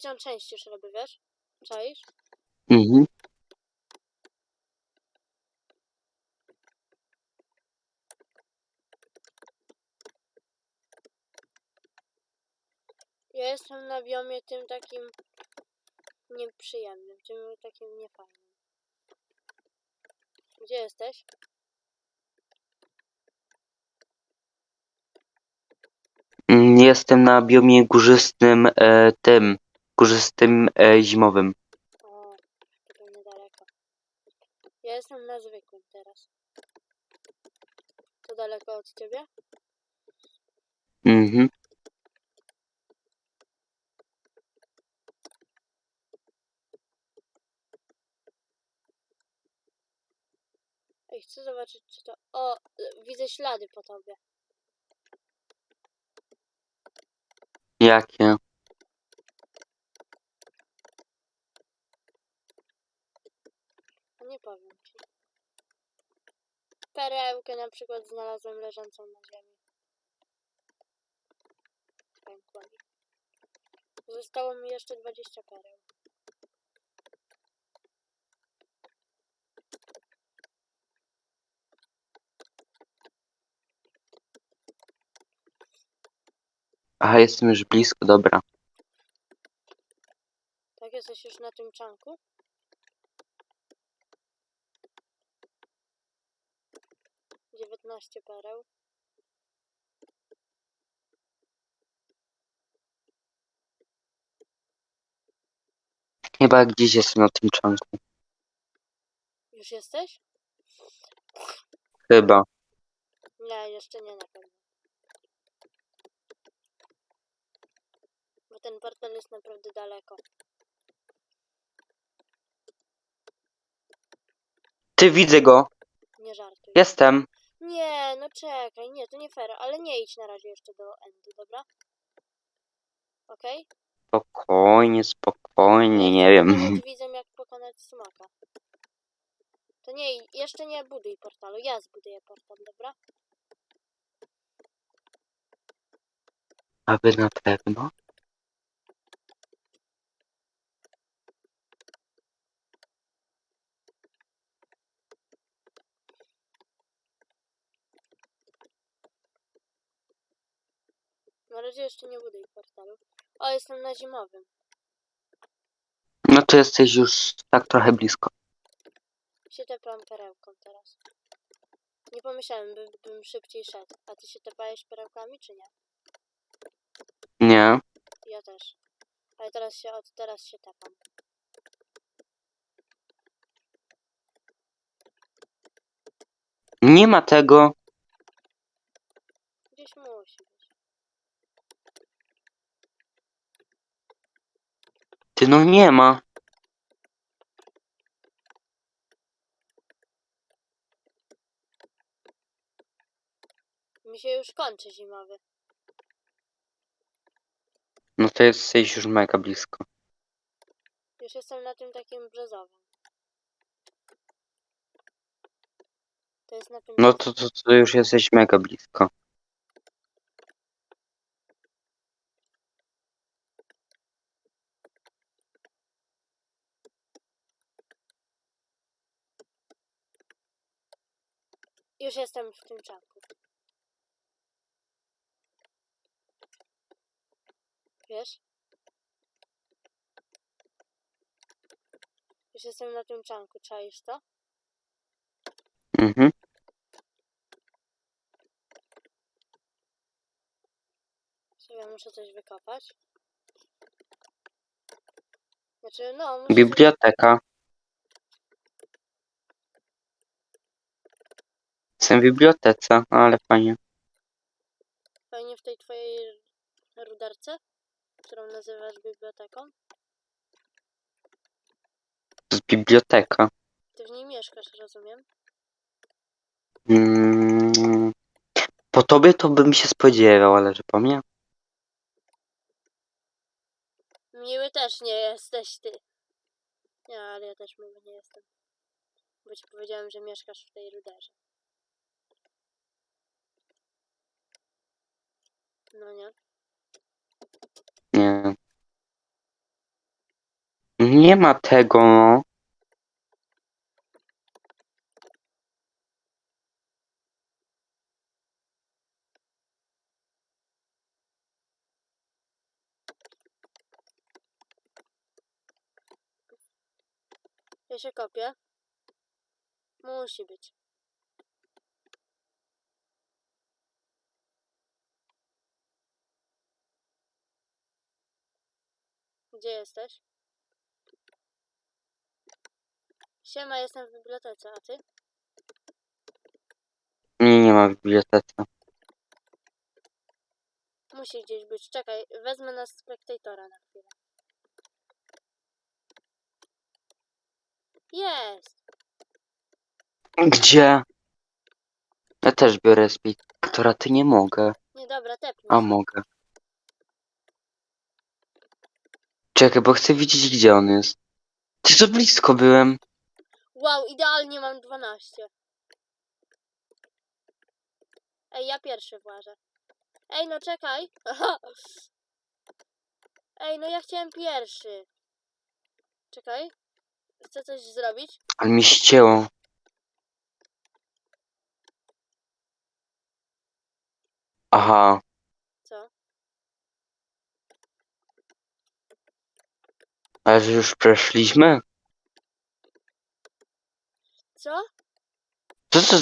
trzecią część już robię, wiesz? Czaisz? Mhm. Ja jestem na biomie tym takim nieprzyjemnym, tym takim niefajnym. Gdzie jesteś? Mm, Jestem na biomie górzystym, e, tym, górzystym e, zimowym. O, to niedaleko. Ja jestem na zwykłym teraz. To daleko od ciebie? Mhm. Ej, chcę zobaczyć, czy to... O, widzę ślady po tobie. Jakie? No nie powiem ci. Perełkę na przykład znalazłem leżącą na ziemi. Pękła. Zostało mi jeszcze 20 pereł. Aha, jestem już blisko, dobra. Tak jesteś już na tym czanku? Dziewiętnaście pereł. Chyba gdzieś jestem na tym czanku. Już jesteś? Chyba. Nie, jeszcze nie na pewno. Bo ten portal jest naprawdę daleko. Ty widzę go. Nie żartuj. Jestem. Nie, no czekaj, nie, to nie fair, ale nie idź na razie jeszcze do endu, dobra? Okej? Spokojnie, spokojnie, nie wiem. Widzę jak pokonać smaka. To nie, jeszcze nie buduj portalu, ja zbuduję portal, dobra? Aby na pewno. Razie jeszcze nie buduj portalu. O, jestem na zimowym. No to jesteś już tak trochę blisko. Się tepam perełką teraz. Nie pomyślałem, by, bym szybciej szedł. A ty się tepałeś perełkami, czy nie? Nie. Ja też. Ale teraz się, od teraz się tepam. Nie ma tego. Gdzieś musi być. Ty no nie ma. Mi się już kończy zimowy. No to jesteś już mega blisko. Już jestem na tym takim brzozowym. To jest na tym... No to, to, to już jesteś mega blisko. Już jestem w tym czanku. Wiesz? Już jestem na tym czanku, czaisz to? Mhm. Sobie muszę coś wykopać. Znaczy, no, muszę... Biblioteka. Jestem w bibliotece, ale fajnie. Fajnie w tej twojej ruderce, którą nazywasz biblioteką. To jest biblioteka. Ty w niej mieszkasz, rozumiem? Mm, po tobie to bym się spodziewał, ale że po mnie? Miły też nie jesteś ty. Nie, ale ja też miły nie jestem. Bo ci powiedziałem, że mieszkasz w tej ruderze. No nie? Nie. Nie ma tego, no. Ja się kopię. Musi być. Gdzie jesteś? Siema, jestem w bibliotece, a ty? Nie, nie ma w bibliotece. Musi gdzieś być. Czekaj, wezmę na spektatora na chwilę. Jest! Gdzie? Ja też biorę spektora, ty nie mogę. Nie, dobra, tepnij. A mogę. Czekaj, bo chcę widzieć gdzie on jest. Ty to blisko byłem. Wow, idealnie mam 12. Ej, ja pierwszy włażę. Ej, no czekaj. Ej, no ja chciałem pierwszy. Czekaj. Chcę coś zrobić. Ale mi ścięło. Aha. Co? Ale że już przeszliśmy? Co? Co to,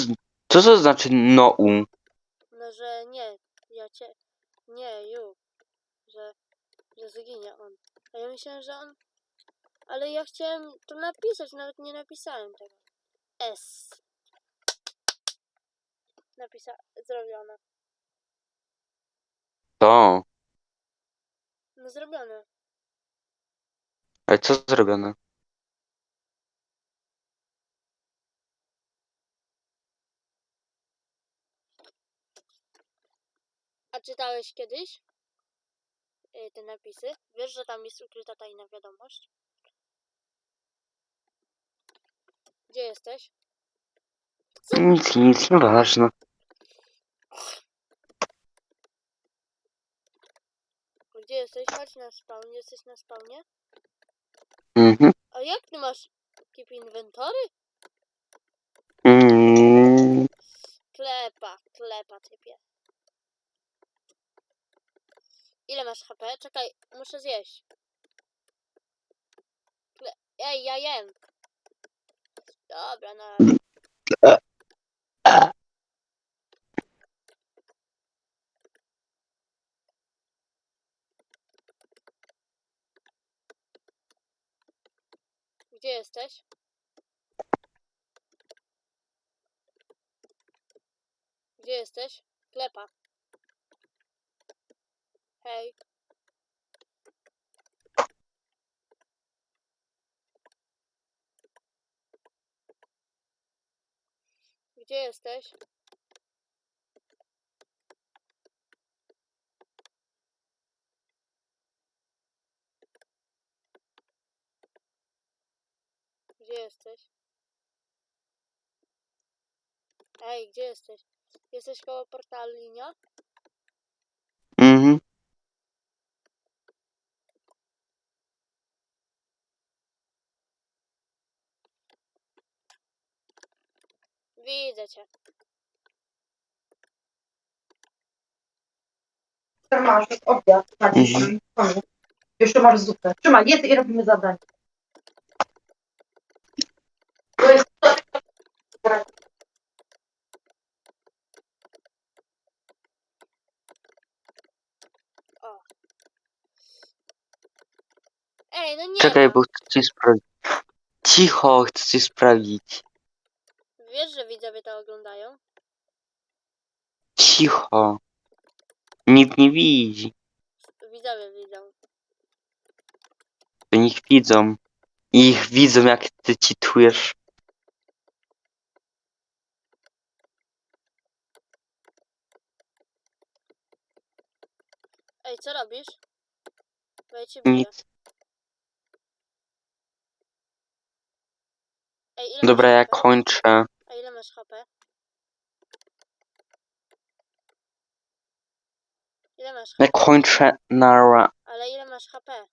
co to znaczy no u? No, że nie. Ja cię... Nie, ju. Że... Że zginie on. A ja myślałem, że on... Ale ja chciałem to napisać, nawet nie napisałem tego. S. Napisa... Zrobione. To. No zrobione. Ale co zrobione? A czytałeś kiedyś y, te napisy? Wiesz, że tam jest ukryta tajna wiadomość? Gdzie jesteś? Nic, nic, nieważne. Gdzie jesteś? Chodź na spawn. Jesteś na spawnie? Mhm. A jak ty masz keep inwentory? Mm, Klepa, klepa typie. Ile masz HP? Czekaj, muszę zjeść. Kle Ej, ja jem. Dobra, no. Gdzie jesteś? Gdzie jesteś? Klepa. Hej. Gdzie jesteś? Gdzie jesteś? Ej, gdzie jesteś? Jesteś koło portalu linia? mhm. Widzę cię. Masz jest obiad. Tak, Mhm. koniec. Jeszcze masz zupę. Trzymaj, jedz i robimy zadanie. To jest Ej, no nie Czekaj, bo chcę coś sprawdzić. Cicho, chcę coś sprawdzić. Wiesz, że widzowie to oglądają? Cicho. Nikt nie widzi. Widzowie widzą. To niech widzą. I ich widzą, jak ty cheatujesz. Ej, co robisz? Bo ja cię biję. Nic. Ej, ile Dobra, ja kończę. A ile masz HP? Ile masz Ja HP? kończę na... Ale ile masz HP?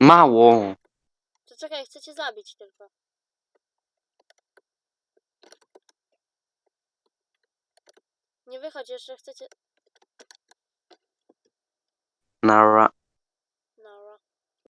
Mało. To czekaj, chcę cię zabić tylko. Nie wychodź, jeszcze chcecie... Nara.